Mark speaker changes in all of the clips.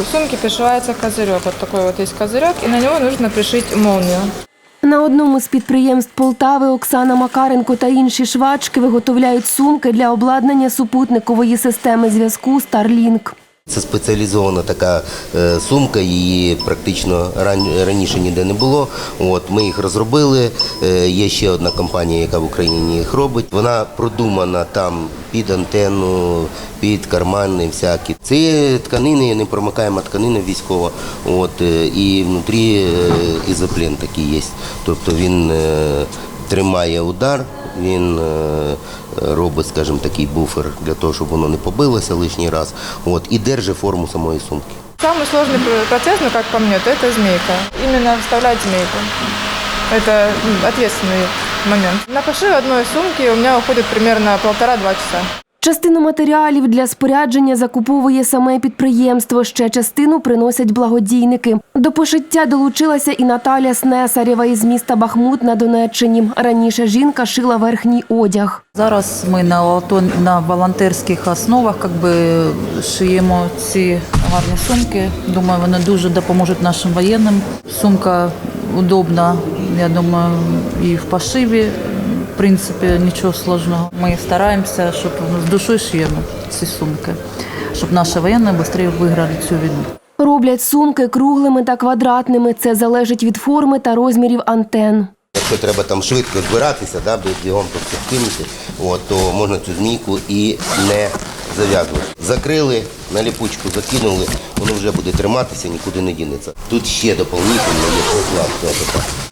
Speaker 1: У сумки пришивается козырек. Вот такой вот есть козырек, и на него нужно пришить молнию.
Speaker 2: На одному з підприємств Полтави Оксана Макаренко та інші швачки виготовляють сумки для обладнання супутникової системи зв'язку Starlink.
Speaker 3: Це спеціалізована така е, сумка, її практично раніше ніде не було. От ми їх розробили. Е, є ще одна компанія, яка в Україні їх робить. Вона продумана там під антенну, під кармани всякі. Це тканини, непромикаєма тканина військова. От е, і внутрі ізоплен такий є. Тобто він тримає удар Він е, робить, скажімо, такий буфер для того, щоб воно не побилося лишній раз. От, і держить форму самої сумки.
Speaker 1: Самый сложный пр- процесс, ну как по мне, то это змейка. Именно вставлять змейку. Это м, ответственный момент. На пошив одной сумки у меня уходит примерно полтора-два часа.
Speaker 2: Частину матеріалів для спорядження закуповує саме підприємство. Ще частину приносять благодійники. До пошиття долучилася і Наталя Снесарєва із міста Бахмут на Донеччині. Раніше жінка шила верхній одяг.
Speaker 4: Зараз ми на, на волонтерських основах как би, шиємо ці гарні сумки. Думаю, вони дуже допоможуть нашим воєнним. Сумка удобна, я думаю, і в пошиві. В принципі, нічого складного. Ми стараємося, щоб ну, з душою шиємо ці сумки, щоб наші воєнні швидше виграли цю війну.
Speaker 2: Роблять сумки круглими та квадратними. Це залежить від форми та розмірів антен.
Speaker 3: Якщо треба там швидко збиратися, да, без бігом от, то можна цю змійку і не зав'язувати. Закрили, на ліпучку закинули, воно вже буде триматися, нікуди не дінеться. Тут ще доповнительно є прокладка.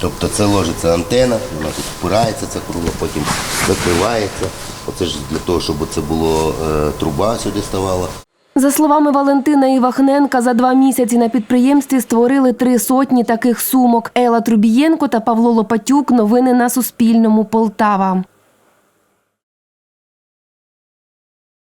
Speaker 3: Тобто це ложиться антена, вона тут впирається, ця кругла, потім закривається. Оце ж для того, щоб це було е, труба сюди ставала.
Speaker 2: За словами Валентина Івахненка, за два місяці на підприємстві створили три сотні таких сумок. Ела Трубієнко та Павло Лопатюк. Новини на Суспільному. Полтава.